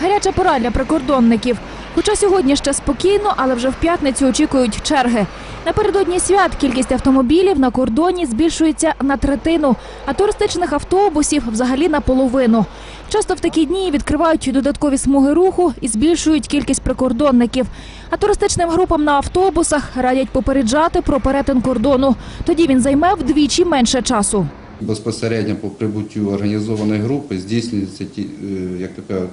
Гаряча пора для прикордонників. Хоча сьогодні ще спокійно, але вже в п'ятницю очікують черги. Напередодні свят кількість автомобілів на кордоні збільшується на третину, а туристичних автобусів взагалі на половину. Часто в такі дні відкривають додаткові смуги руху і збільшують кількість прикордонників. А туристичним групам на автобусах радять попереджати про перетин кордону. Тоді він займе вдвічі менше часу. Безпосередньо по прибуттю організованої групи здійснюється ті, е, як кажуть,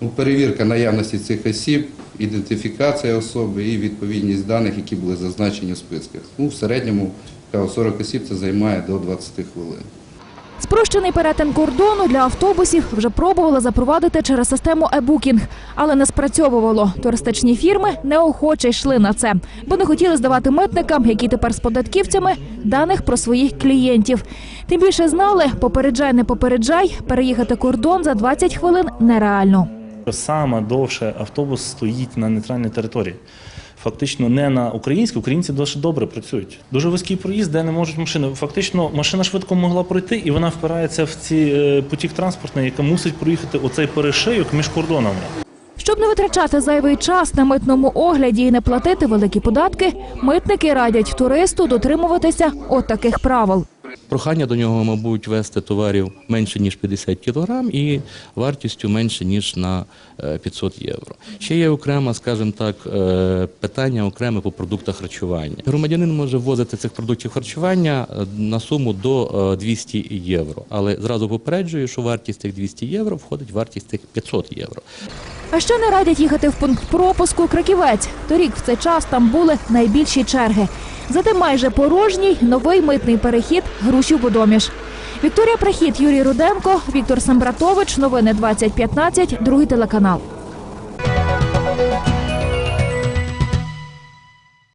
ну, перевірка наявності цих осіб, ідентифікація особи і відповідність даних, які були зазначені в списках. Ну, в середньому кажу, 40 осіб це займає до 20 хвилин. Спрощений перетин кордону для автобусів вже пробували запровадити через систему e-booking, але не спрацьовувало. Туристичні фірми неохоче йшли на це, бо не хотіли здавати митникам, які тепер з податківцями, даних про своїх клієнтів. Тим більше знали, попереджай, не попереджай, переїхати кордон за 20 хвилин нереально. Саме довше автобус стоїть на нейтральній території. Фактично не на українській, українці дуже добре працюють. Дуже вузький проїзд, де не можуть машини. Фактично, машина швидко могла пройти, і вона впирається в ці е, потік транспортний, яка мусить проїхати оцей перешийок між кордонами. Щоб не витрачати зайвий час на митному огляді і не платити великі податки, митники радять туристу дотримуватися от таких правил. Прохання до нього, мабуть, вести товарів менше ніж 50 кілограм і вартістю менше ніж на е, 500 євро. Ще є окремо, скажімо так, е, питання окреме по продуктах харчування. Громадянин може ввозити цих продуктів харчування е, на суму до е, 200 євро, але зразу попереджую, що вартість цих 200 євро входить в вартість цих 500 євро. А ще не радять їхати в пункт пропуску Краківець. Торік в цей час там були найбільші черги. Зате майже порожній новий митний перехід Грушів Бодоміж. Вікторія Прихід, Юрій Руденко, Віктор Самбратович. Новини 2015, другий телеканал.